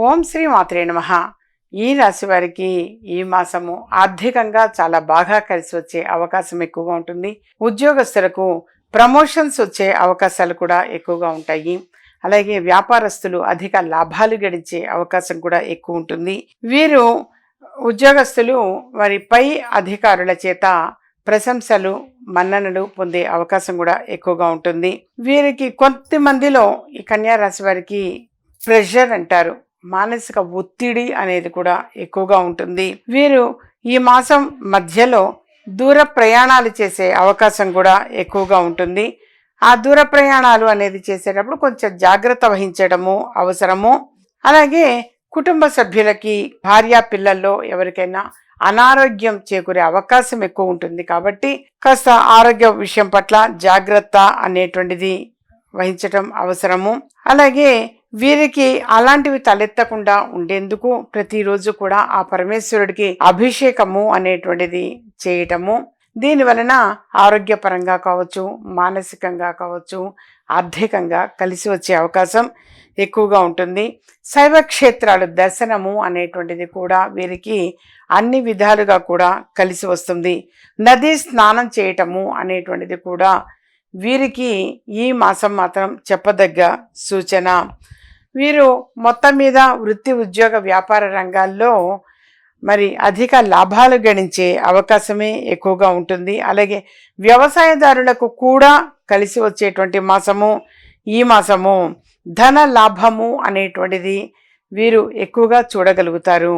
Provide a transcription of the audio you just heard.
ఓం శ్రీ మాత్రే నమ. ఈ రాశి వారికి ఈ మాసము ఆర్థికంగా చాలా బాగా కలిసి వచ్చే అవకాశం ఎక్కువగా ఉంటుంది. ఉద్యోగస్తులకు ప్రమోషన్స్ వచ్చే అవకాశాలు కూడా ఎక్కువగా ఉంటాయి. అలాగే వ్యాపారస్తులు అధిక లాభాలు గడించే అవకాశం కూడా ఎక్కువ ఉంటుంది. వీరు ఉద్యోగస్తులు వారి పై అధికారుల చేత ప్రశంసలు మన్ననలు పొందే అవకాశం కూడా ఎక్కువగా ఉంటుంది. వీరికి కొంతమందిలో ఈ కన్యా రాశి వారికి ప్రెషర్ అంటారు. మానసిక ఒత్తిడి అనేది కూడా ఎక్కువగా ఉంటుంది. వీరు ఈ మాసం మధ్యలో దూర ప్రయాణాలు చేసే అవకాశం కూడా ఎక్కువగా ఉంటుంది. ఆ దూర ప్రయాణాలు అనేది చేసేటప్పుడు కొంచెం జాగ్రత్త వహించడము అవసరము. అలాగే కుటుంబ సభ్యులకి భార్య పిల్లల్లో ఎవరికైనా అనారోగ్యం చేకూరే అవకాశం ఎక్కువ ఉంటుంది. కాబట్టి కాస్త ఆరోగ్య విషయం పట్ల జాగ్రత్త అనేటువంటిది వహించటం అవసరము. అలాగే వీరికి అలాంటివి తలెత్తకుండా ఉండేందుకు ప్రతిరోజు కూడా ఆ పరమేశ్వరుడికి అభిషేకము అనేటువంటిది చేయటము. దీని వలన ఆరోగ్యపరంగా కావచ్చు మానసికంగా కావచ్చు ఆర్థికంగా కలిసి వచ్చే అవకాశం ఎక్కువగా ఉంటుంది. శైవ క్షేత్రాలు దర్శనము అనేటువంటిది కూడా వీరికి అన్ని విధాలుగా కూడా కలిసి వస్తుంది. నది స్నానం చేయటము అనేటువంటిది కూడా వీరికి ఈ మాసం మాత్రం చెప్పదగ్గ సూచన. వీరు మొత్తం మీద వృత్తి ఉద్యోగ వ్యాపార రంగాల్లో మరి అధిక లాభాలు గణించే అవకాశమే ఎక్కువగా ఉంటుంది. అలాగే వ్యవసాయదారులకు కూడా కలిసి వచ్చేటువంటి మాసము ఈ మాసము ధన లాభము అనేటువంటిది వీరు ఎక్కువగా చూడగలుగుతారు.